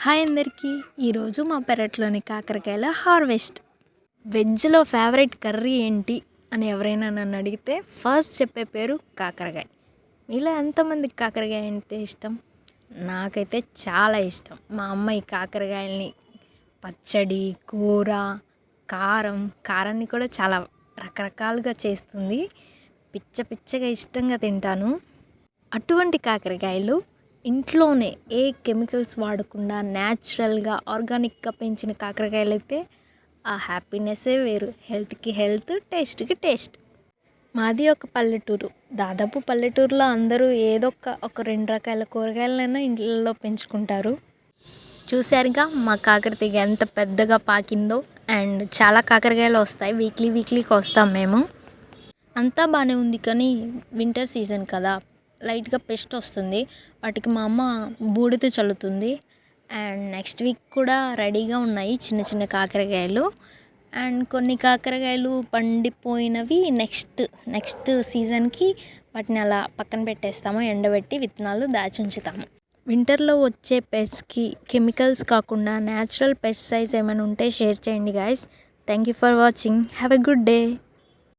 Hi అందరికీ. ఈరోజు మా పెరట్లోని కాకరకాయల హార్వెస్ట్. వెజ్లో ఫేవరెట్ కర్రీ ఏంటి అని ఎవరైనా నన్ను అడిగితే ఫస్ట్ చెప్పే పేరు కాకరకాయ. మీలో ఎంతమందికి కాకరకాయ అంటే ఇష్టం? నాకైతే చాలా ఇష్టం. మా అమ్మ ఈ కాకరకాయల్ని పచ్చడి కూర కారం కారాన్ని కూడా చాలా రకరకాలుగా చేస్తుంది. పిచ్చ పిచ్చగా ఇష్టంగా తింటాను. అటువంటి కాకరకాయలు ఇంట్లోనే ఏ కెమికల్స్ వాడకుండా న్యాచురల్గా ఆర్గానిక్గా పెంచిన కాకరకాయలు అయితే ఆ హ్యాపీనెస్సే వేరు. హెల్త్కి హెల్త్ టేస్ట్కి టేస్ట్. మాది ఒక పల్లెటూరు. దాదాపు పల్లెటూరులో అందరూ ఏదో ఒక ఒక రెండు రకాల కూరగాయలైనా ఇంట్లో పెంచుకుంటారు. చూశారుగా మా కాకరతీగ ఎంత పెద్దగా పాకిందో అండ్ చాలా కాకరకాయలు వస్తాయి. వీక్లీ వీక్లీకి వస్తాం మేము. అంతా బాగానే ఉంది కానీ వింటర్ సీజన్ కదా. లైట్గా పెస్ట్ వస్తుంది. వాటికి మా అమ్మ బూడిద చల్లుతుంది. అండ్ నెక్స్ట్ వీక్ కూడా రెడీగా ఉన్నాయి చిన్న చిన్న కాకరకాయలు. అండ్ కొన్ని కాకరకాయలు పండిపోయినవి నెక్స్ట్ నెక్స్ట్ సీజన్కి వాటిని అలా పక్కన పెట్టేస్తాము ఎండబెట్టి విత్తనాలు దాచి ఉంచుతాము. వింటర్లో వచ్చే పెస్ట్కి కెమికల్స్ కాకుండా న్యాచురల్ పెస్టిసైడ్స్ ఏమైనా ఉంటే షేర్ చేయండి guys. Thank you for watching. Have a good day.